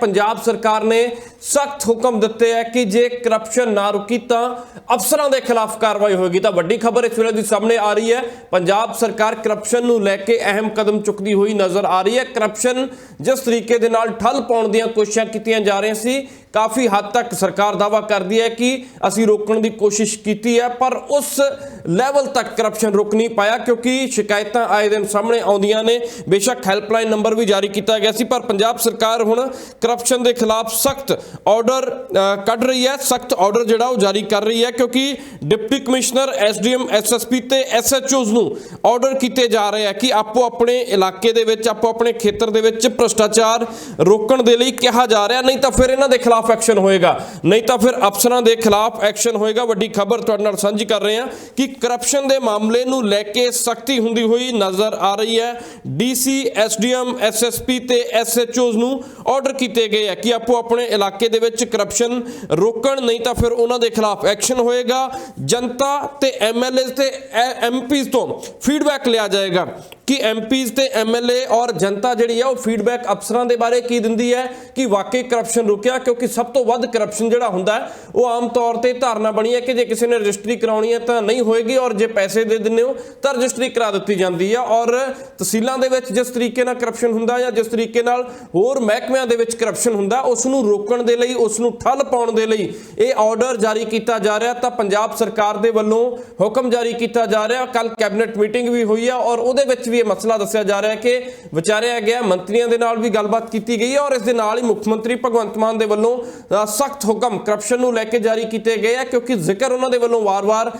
ਪੰਜਾਬ ਸਰਕਾਰ ਨੇ ਸਖਤ ਹੁਕਮ ਦਿੱਤੇ ਹੈ ਕਿ ਜੇ ਕਰਪਸ਼ਨ ਨਾ ਰੁਕੀ ਤਾਂ ਅਫਸਰਾਂ ਦੇ ਖਿਲਾਫ ਕਾਰਵਾਈ ਹੋਏਗੀ। ਤਾਂ ਵੱਡੀ ਖਬਰ ਇਸ ਵੇਲੇ ਦੀ ਸਾਹਮਣੇ ਆ ਰਹੀ ਹੈ। ਪੰਜਾਬ ਸਰਕਾਰ ਕਰਪਸ਼ਨ ਨੂੰ ਲੈ ਕੇ ਅਹਿਮ ਕਦਮ ਚੁੱਕਦੀ ਹੋਈ ਨਜ਼ਰ ਆ ਰਹੀ ਹੈ। ਕਰਪਸ਼ਨ ਜਿਸ ਤਰੀਕੇ ਦੇ ਨਾਲ ਠੱਲ ਪਾਉਣ ਦੀਆਂ ਕੋਸ਼ਿਸ਼ਾਂ ਕੀਤੀਆਂ ਜਾ ਰਹੀਆਂ ਸੀ ਕਾਫੀ ਹੱਦ ਤੱਕ ਸਰਕਾਰ ਦਾਵਾ ਕਰਦੀ ਹੈ ਕਿ ਅਸੀਂ ਰੋਕਣ ਦੀ ਕੋਸ਼ਿਸ਼ ਕੀਤੀ ਹੈ, ਪਰ ਉਸ ਲੈਵਲ ਤੱਕ ਕਰਪਸ਼ਨ ਰੁਕ ਨਹੀਂ ਪਾਇਆ ਕਿਉਂਕਿ ਸ਼ਿਕਾਇਤਾਂ ਆਏ ਦਿਨ ਸਾਹਮਣੇ ਆਉਂਦੀਆਂ ਨੇ। ਬੇਸ਼ੱਕ ਹੈਲਪਲਾਈਨ ਨੰਬਰ ਵੀ ਜਾਰੀ ਕੀਤਾ ਗਿਆ ਸੀ, ਪਰ ਪੰਜਾਬ ਸਰਕਾਰ ਹੁਣ ਕਰਪਸ਼ਨ ਦੇ ਖਿਲਾਫ ਸਖਤ ਆਰਡਰ ਕੱਢ ਰਹੀ ਹੈ। ਸਖਤ ਆਰਡਰ ਜਿਹੜਾ ਉਹ ਜਾਰੀ ਕਰ ਰਹੀ ਹੈ ਕਿਉਂਕਿ ਡਿਪਟੀ ਕਮਿਸ਼ਨਰ ਐਸਡੀਐਮ, ਐਸਐਸਪੀ ਤੇ ਐਸਐਚਓਜ਼ ਨੂੰ ਆਰਡਰ ਕੀਤੇ ਜਾ ਰਹੇ ਆ ਕਿ ਆਪੋ ਆਪਣੇ ਇਲਾਕੇ ਦੇ ਵਿੱਚ, ਆਪੋ ਆਪਣੇ ਖੇਤਰ ਦੇ ਵਿੱਚ ਭ੍ਰਸ਼ਟਾਚਾਰ ਰੋਕਣ ਦੇ ਲਈ ਕਿਹਾ ਜਾ ਰਿਹਾ। ਨਹੀਂ ਤਾਂ ਫਿਰ ਇਹਨਾਂ ਦੇ ਖਿਲਾਫ ਐਕਸ਼ਨ ਹੋਏਗਾ। ਨਹੀਂ ਤਾਂ ਫਿਰ ਅਫਸਰਾਂ ਦੇ ਖਿਲਾਫ ਐਕਸ਼ਨ ਹੋਏਗਾ। ਵੱਡੀ ਖਬਰ ਤੁਹਾਡੇ ਨਾਲ ਸਾਂਝੀ ਕਰ ਰਹੇ ਹਾਂ ਕਿ ਕਰਪਸ਼ਨ ਦੇ ਮਾਮਲੇ ਨੂੰ ਲੈ ਕੇ ਸਖਤੀ ਹੁੰਦੀ ਹੋਈ ਨਜ਼ਰ ਆ ਰਹੀ ਹੈ। ਡੀਸੀ ਐਸਡੀਐਮ ਐਸਐਸਪੀ ਤੇ ਐਸਐਚਓਜ਼ ਨੂੰ ਆਰਡਰ ਕੀਤੇ ਗਏ ਆ ਕਿ ਆਪੋ ਆਪਣੇ ਇਲਾਕੇ ਦੇ ਵਿੱਚ ਕਰਪਸ਼ਨ ਰੋਕਣ, ਨਹੀਂ ਤਾਂ ਫਿਰ ਉਹਨਾਂ ਦੇ ਖਿਲਾਫ ਐਕਸ਼ਨ ਹੋਏਗਾ। ਜਨਤਾ ਤੇ ਐਮਐਲਏ ਤੇ ਐਮਪੀਜ਼ ਤੋਂ ਫੀਡਬੈਕ ਲਿਆ ਜਾਏਗਾ। ਕਿ ਐਮਪੀਜ਼ ਤੇ ਐਮਐਲਏ ਔਰ ਜਨਤਾ ਜਿਹੜੀ ਹੈ ਉਹ ਫੀਡਬੈਕ ਅਫਸਰਾਂ ਦੇ ਬਾਰੇ ਕੀ ਦਿੰਦੀ ਹੈ, ਕਿ ਵਾਕਈ ਕਰਪਸ਼ਨ ਰੁਕਿਆ, ਕਿਉਂਕਿ ਸਭ ਤੋਂ ਵੱਧ ਕਰਪਸ਼ਨ ਜਿਹੜਾ ਹੁੰਦਾ ਉਹ ਆਮ ਤੌਰ ਤੇ ਧਾਰਨਾ ਬਣੀ ਹੈ ਕਿ ਜੇ ਕਿਸੇ ਨੇ ਰਜਿਸਟਰੀ ਕਰਾਉਣੀ ਹੈ ਤਾਂ ਨਹੀਂ ਹੋਏਗੀ ਔਰ ਜੇ ਪੈਸੇ ਦੇ ਦਿੰਦੇ ਹੋ ਤਾਂ ਰਜਿਸਟਰੀ ਕਰਾ ਦਿੱਤੀ ਜਾਂਦੀ ਹੈ ਔਰ ਤਹਿਸੀਲਾਂ ਦੇ ਵਿੱਚ ਜਿਸ ਤਰੀਕੇ ਨਾਲ ਕਰਪਸ਼ਨ ਹੁੰਦਾ ਜਾਂ ਜਿਸ ਤਰੀਕੇ ਨਾਲ ਹੋਰ ਮਹਿਕਮਿਆਂ ਦੇ ਵਿੱਚ ਕਰਪਸ਼ਨ ਹੁੰਦਾ ਉਸ ਨੂੰ ਰੋਕਣ ਦੇ ਲਈ ਉਸ ਨੂੰ ਠੱਲ ਪਾਉਣ ਦੇ ਲਈ ਇਹ ਆਰਡਰ ਜਾਰੀ ਕੀਤਾ ਜਾ ਰਿਹਾ ਤਾਂ ਪੰਜਾਬ ਸਰਕਾਰ ਦੇ ਵੱਲੋਂ ਹੁਕਮ ਜਾਰੀ ਕੀਤਾ ਜਾ ਰਿਹਾ। ਕੱਲ ਕੈਬਨਿਟ ਮੀਟਿੰਗ ਵੀ ਹੋਈ ਹੈ ਔਰ ਉਹਦੇ ਵਿੱਚ ਵੀ ਇਹ ਮਸਲਾ ਦੱਸਿਆ ਜਾ ਰਿਹਾ ਕਿ ਵਿਚਾਰਿਆ ਗਿਆ, ਮੰਤਰੀਆਂ ਦੇ ਨਾਲ ਵੀ ਗੱਲਬਾਤ ਕੀਤੀ ਗਈ ਹੈ ਔਰ ਇਸ ਦੇ ਨਾਲ ਹੀ ਮੁੱਖ ਮੰਤਰੀ ਭਗਵੰਤ ਮਾਨ ਦੇ ਵੱਲੋਂ ਸਖਤ ਹੁਕਮ ਕਰਪਸ਼ਨ ਨੂੰ ਲੈ ਕੇ ਜਾਰੀ ਕੀਤੇ ਗਏ ਆ ਕਿਉਂਕਿ ਜ਼ਿਕਰ ਉਹਨਾਂ ਦੇ ਵੱਲੋਂ ਵਾਰ-ਵਾਰ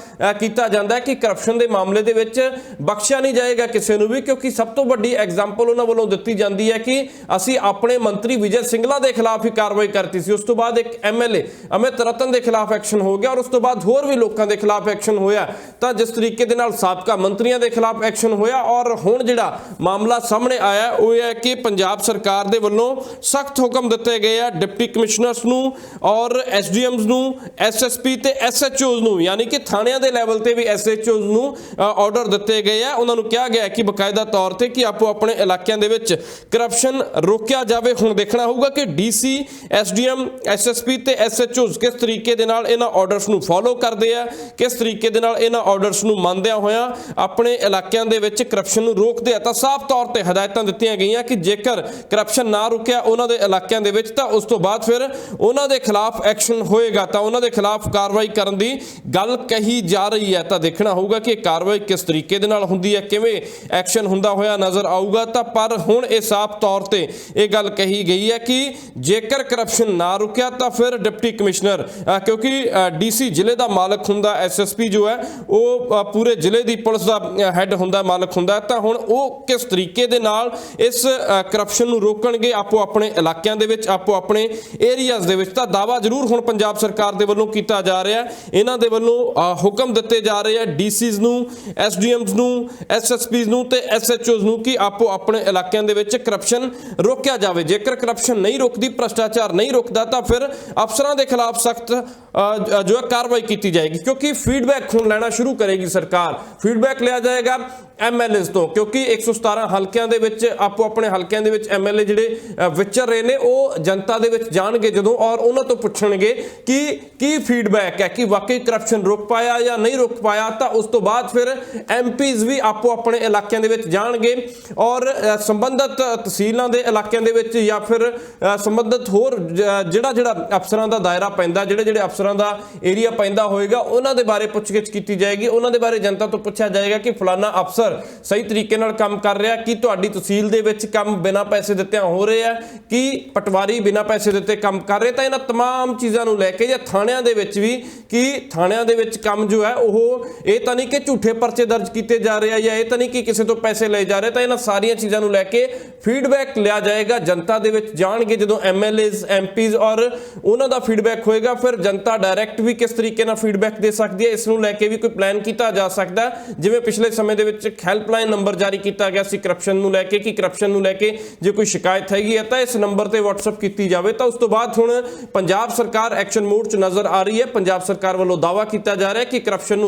ਕੀਤਾ ਜਾਂਦਾ ਹੈ ਕਿ ਕਰਪਸ਼ਨ ਦੇ ਮਾਮਲੇ ਦੇ ਵਿੱਚ ਬਖਸ਼ਿਆ ਨਹੀਂ ਜਾਏਗਾ ਕਿਸੇ ਨੂੰ ਵੀ ਕਿਉਂਕਿ ਸਭ ਤੋਂ ਵੱਡੀ ਐਗਜ਼ਾਮਪਲ ਉਹਨਾਂ ਵੱਲੋਂ ਦਿੱਤੀ ਜਾਂਦੀ ਹੈ ਕਿ ਅਸੀਂ ਆਪਣੇ ਮੰਤਰੀ ਵਿਜੇ ਸਿੰਗਲਾ ਦੇ ਖਿਲਾਫ ਹੀ ਕਾਰਵਾਈ ਕਰਤੀ ਸੀ। ਉਸ ਤੋਂ ਬਾਅਦ ਇੱਕ ਐਮਐਲਏ ਅਮਿਤ ਰਤਨ ਦੇ ਖਿਲਾਫ ਐਕਸ਼ਨ ਹੋ ਗਿਆ ਔਰ ਉਸ ਤੋਂ ਬਾਅਦ ਹੋਰ ਵੀ ਲੋਕਾਂ ਦੇ ਖਿਲਾਫ ਐਕਸ਼ਨ ਹੋਇਆ। ਤਾਂ ਜਿਸ ਤਰੀਕੇ ਦੇ ਨਾਲ ਸਾਬਕਾ ਮੰਤਰੀਆਂ ਦੇ ਖਿਲਾਫ ਐਕਸ਼ਨ ਹੋਇਆ ਔਰ ਹੁਣ ਜਿਹੜਾ ਮਾਮਲਾ ਸਾਹਮਣੇ ਆਇਆ ਉਹ ਇਹ ਹੈ ਕਿ ਪੰਜਾਬ ਸਰਕਾਰ ਦੇ ਵੱਲੋਂ ਸਖਤ ਹੁਕਮ ਦਿੱਤੇ ਗਏ ਆ ਡਿਪਟੀ ਕਮਿਸ਼ਨਰਸ ਨੂੰ ਔਰ ਐਸਡੀਐਮਸ ਨੂੰ, ਐਸਐਸਪੀ ਤੇ ਐਸਐਚਓਜ਼ ਨੂੰ, ਯਾਨੀ ਕਿ ਥਾਣਿਆਂ ਦੇ ਲੈਵਲ ਤੇ ਵੀ ਐਸਐਚਓਜ਼ ਨੂੰ ਆਰਡਰ ਦਿੱਤੇ ਗਏ ਆ। ਉਹਨਾਂ ਨੂੰ ਕਿਹਾ ਗਿਆ ਕਿ ਬਕਾਇਦਾ ਤੌਰ ਤੇ ਕਿ ਆਪੋ ਆਪਣੇ ਇਲਾਕਿਆਂ ਦੇ ਵਿੱਚ ਕਰਪਸ਼ਨ ਰੋਕਿਆ ਜਾਵੇ। ਹੁਣ ਦੇਖਣਾ ਹੋਊਗਾ ਕਿ ਡੀਸੀ, ਐਸਡੀਐਮ, ਐਸਐਸਪੀ ਤੇ ਐਸਐਚਓਜ਼ ਕਿਸ ਤਰੀਕੇ ਦੇ ਨਾਲ ਇਹਨਾਂ ਆਰਡਰਸ ਨੂੰ ਫੋਲੋ ਕਰਦੇ ਆ, ਕਿਸ ਤਰੀਕੇ ਦੇ ਨਾਲ ਇਹਨਾਂ ਆਰਡਰਸ ਨੂੰ ਮੰਨਦਿਆਂ ਹੋਇਆਂ ਆਪਣੇ ਇਲਾਕਿਆਂ ਦੇ ਵਿੱਚ ਕਰਪਸ਼ਨ ਨੂੰ ਰੋਕਦੇ ਆ ਤਾਂ ਸਾਫ਼ ਤੌਰ ਤੇ ਹਦਾਇਤਾਂ ਦਿੱਤੀਆਂ ਗਈਆਂ ਕਿ ਜੇਕਰ ਕਰਪਸ਼ਨ ਨਾ ਰੁਕਿਆ ਉਹਨਾਂ ਦੇ ਇਲਾਕਿਆਂ ਦੇ ਵਿੱਚ ਤਾਂ ਉਸ ਤੋਂ ਬਾਅਦ ਫਿਰ ਉਹਨਾਂ ਦੇ ਖਿਲਾਫ ਐਕਸ਼ਨ ਹੋਏਗਾ। ਤਾਂ ਉਹਨਾਂ ਦੇ ਖਿਲਾਫ ਕਾਰਵਾਈ ਕਰਨ ਦੀ ਗੱਲ ਕਹੀ ਜਾ ਰਹੀ ਹੈ। ਤਾਂ ਦੇਖਣਾ ਹੋਊਗਾ ਕਿ ਇਹ ਕਾਰਵਾਈ ਕਿਸ ਤਰੀਕੇ ਦੇ ਨਾਲ ਹੁੰਦੀ ਹੈ ਕਿਵੇਂ ਐਕਸ਼ਨ ਹੁੰਦਾ ਹੋਇਆ ਨਜ਼ਰ ਆਊਗਾ। ਤਾਂ ਪਰ ਹੁਣ ਇਹ ਸਾਫ਼ ਤੌਰ ਤੇ ਇਹ ਗੱਲ ਕਹੀ ਗਈ ਹੈ ਕਿ ਜੇਕਰ ਕਰਪਸ਼ਨ ਨਾ ਰੁਕਿਆ ਤਾਂ ਫਿਰ ਡਿਪਟੀ ਕਮਿਸ਼ਨਰ ਅ, ਕਿਉਂਕਿ ਡੀਸੀ ਜ਼ਿਲ੍ਹੇ ਦਾ ਮਾਲਕ ਹੁੰਦਾ ਐਸਐਸਪੀ ਜੋ ਹੈ ਉਹ ਪੂਰੇ ਜ਼ਿਲ੍ਹੇ ਦੀ ਪੁਲਿਸ ਦਾ ਹੈੱਡ ਹੁੰਦਾ ਮਾਲਕ ਹੁੰਦਾ ਤਾਂ ਹੁਣ ਉਹ ਕਿਸ ਤਰੀਕੇ ਦੇ ਨਾਲ ਇਸ ਕਰਪਸ਼ਨ ਨੂੰ ਰੋਕਣਗੇ? ਆਪੋ ਆਪਣੇ ਇਲਾਕਿਆਂ ਦੇ ਵਿੱਚ, ਆਪੋ ਆਪਣੇ ਏਰੀਆਜ਼ ਦੇ ਵਿੱਚ। ਤਾਂ ਦਾਵਾ ਜ਼ਰੂਰ ਹੁਣ ਪੰਜਾਬ ਸਰਕਾਰ ਦੇ ਵੱਲੋਂ ਕੀਤਾ ਜਾ ਰਿਹਾ ਹੈ। ਇਹਨਾਂ ਦੇ ਵੱਲੋਂ ਹੁਕਮ ਦਿੱਤੇ ਜਾ ਰਹੇ ਆ ਡੀਸੀਜ਼ ਨੂੰ ਐਸਡੀਐਮਸ ਨੂੰ ਐਸਐਸਪੀਜ਼ ਨੂੰ ਤੇ ਐਸਐਚਓਜ਼ ਨੂੰ ਕਿ ਆਪੋ ਆਪਣੇ ਇਲਾਕਿਆਂ ਦੇ ਵਿੱਚ ਕਰਪਸ਼ਨ ਰੋਕਿਆ ਜਾਵੇ। ਜੇਕਰ ਕਰਪਸ਼ਨ ਨਹੀਂ ਰੁਕਦੀ, ਭ੍ਰਸ਼ਟਾਚਾਰ ਨਹੀਂ ਰੁਕਦਾ, ਤਾਂ ਫਿਰ ਅਫਸਰਾਂ ਦੇ ਖਿਲਾਫ ਸਖਤ ਜੋ ਹੈ ਕਾਰਵਾਈ ਕੀਤੀ ਜਾਏਗੀ। ਕਿਉਂਕਿ ਫੀਡਬੈਕ ਹੁਣ ਲੈਣਾ ਸ਼ੁਰੂ ਕਰੇਗੀ ਸਰਕਾਰ। ਫੀਡਬੈਕ ਲਿਆ ਜਾਏਗਾ। ਐਮਐਲਏਸ ਤੋਂ ਕਿਉਂਕਿ 117 ਹਲਕਿਆਂ ਦੇ ਵਿੱਚ ਆਪੋ ਆਪਣੇ ਹਲਕਿਆਂ ਦੇ ਵਿੱਚ ਐਮਐਲਏ ਜਿਹੜੇ ਵਿਚਰ ਰਹੇ ਨੇ ਉਹ ਜਨਤਾ ਦੇ ਵਿੱਚ ਜਾਣਗੇ ਜਦੋਂ ਔਰ ਉਹਨਾਂ ਤੋਂ ਪੁੱਛਣਗੇ ਕਿ ਕੀ ਫੀਡਬੈਕ ਹੈ ਕਿ ਵਾਕਈ ਕਰਪਸ਼ਨ ਰੁਕ ਪਾਇਆ ਜਾਂ ਨਹੀਂ ਰੁਕ ਪਾਇਆ ਤਾਂ ਉਸ ਤੋਂ ਬਾਅਦ ਫਿਰ ਐਮਪੀਜ਼ ਵੀ ਆਪੋ ਆਪਣੇ ਇਲਾਕਿਆਂ ਦੇ ਵਿੱਚ ਜਾਣਗੇ ਔਰ ਅ, ਸੰਬੰਧਿਤ ਤਹਿਸੀਲਾਂ ਦੇ ਇਲਾਕਿਆਂ ਦੇ ਵਿੱਚ ਜਾਂ ਫਿਰ ਅ, ਸੰਬੰਧਿਤ ਹੋਰ ਜ- ਜਿਹੜਾ ਜਿਹੜਾ ਅਫਸਰਾਂ ਦਾ ਦਾਇਰਾ ਪੈਂਦਾ ਜਿਹੜੇ ਜਿਹੜੇ ਅਫਸਰਾਂ ਦਾ ਏਰੀਆ ਪੈਂਦਾ ਹੋਏਗਾ ਉਹਨਾਂ ਦੇ ਬਾਰੇ ਪੁੱਛਗਿੱਛ ਕੀਤੀ ਜਾਏਗੀ। ਉਹਨਾਂ ਦੇ ਬਾਰੇ ਜਨਤਾ ਤੋਂ ਪੁੱਛਿਆ ਜਾਏਗਾ ਕਿ ਫਲਾਨਾ ਅਫਸਰ ਸਹੀ ਤਰੀਕੇ ਨਾਲ ਕੰਮ ਕਰ ਰਿਹਾ ਕਿ ਤੁਹਾਡੀ ਤਹਿਸੀਲ ਦੇ ਵਿੱਚ ਕੰਮ ਬਿਨਾਂ ਪੈਸੇ ਦਿੱਤਿਆਂ ਹੋ ਰਿਹਾ ਕਿ ਪਟਵਾਰੀ ਬਿਨਾਂ ਪੈਸੇ ਦਿੱਤੇ ਕੰਮ ਕਰ ਰਹੇ ਤਾਂ ਇਹਨਾਂ तमाम ਚੀਜ਼ਾਂ ਨੂੰ ਲੈ ਕੇ ਜਾਂ ਥਾਣਿਆਂ ਦੇ ਵਿੱਚ ਵੀ ਕਿ ਥਾਣਿਆਂ ਦੇ ਵਿੱਚ ਕੰਮ ਜੋ ਹੈ ਉਹ ਇਹ ਤਾਂ ਨਹੀਂ ਕਿ ਝੂਠੇ ਪਰਚੇ ਦਰਜ ਕੀਤੇ ਜਾ ਰਹੇ ਆ ਜਾਂ ਇਹ ਤਾਂ ਨਹੀਂ ਕਿ ਕਿਸੇ ਤੋਂ ਪੈਸੇ ਲਏ ਜਾ ਰਹੇ ਤਾਂ ਇਹਨਾਂ ਸਾਰੀਆਂ ਚੀਜ਼ਾਂ ਨੂੰ ਲੈ ਕੇ ਫੀਡਬੈਕ ਲਿਆ ਜਾਏਗਾ ਜਨਤਾ ਦੇ ਵਿੱਚ ਜਾਣਗੇ ਜਦੋਂ ਐਮਐਲਏਜ਼ ਐਮਪੀਜ਼ ਔਰ ਉਹਨਾਂ ਦਾ ਫੀਡਬੈਕ ਹੋਏਗਾ ਫਿਰ ਜਨਤਾ ਡਾਇਰੈਕਟ ਵੀ ਕਿਸ ਤਰੀਕੇ ਨਾਲ ਫੀਡਬੈਕ ਦੇ ਸਕਦੀ ਹੈ ਇਸ ਨੂੰ ਲੈ ਕੇ ਵੀ ਕੋਈ ਪਲਾਨ ਕੀਤਾ ਜਾ ਸਕਦਾ ਹੈ। ਜਿਵੇਂ ਪਿਛਲੇ ਸਮੇਂ ਦੇ ਵਿੱਚ ਇੱਕ ਹੈਲਪਲਾਈਨ ਨੰਬਰ ਜਾਰੀ ਕੀਤਾ ਗਿਆ ਸੀ ਕਰਪਸ਼ਨ ਨੂੰ ਲੈ ਕੇ, ਕਿ ਕਰਪਸ਼ਨ ਨੂੰ ਲੈ ਕੇ ਜੇ ਕੋਈ ਸ਼ਿਕਾਇਤ ਹੈਗੀ ਹੈ ਤਾਂ ਇਸ ਨੰਬਰ ਤੇ WhatsApp ਕੀਤੀ ਜਾਵੇ। ਤਾਂ ਉਸ ਤੋਂ ਬਾਅਦ ਹੁਣ ਪੰਜਾਬ ਸਰਕਾਰ ਐਕਸ਼ਨ ਮੋਡ 'ਚ ਨਜ਼ਰ ਆ ਰਹੀ ਹੈ। ਪੰਜਾਬ ਸਰਕਾਰ ਵੱਲੋਂ ਦਾਅਵਾ ਕੀਤਾ ਜਾ ਰਿਹਾ ਹੈ ਕਿ ਕਰਪਸ਼ਨ ਨੂੰ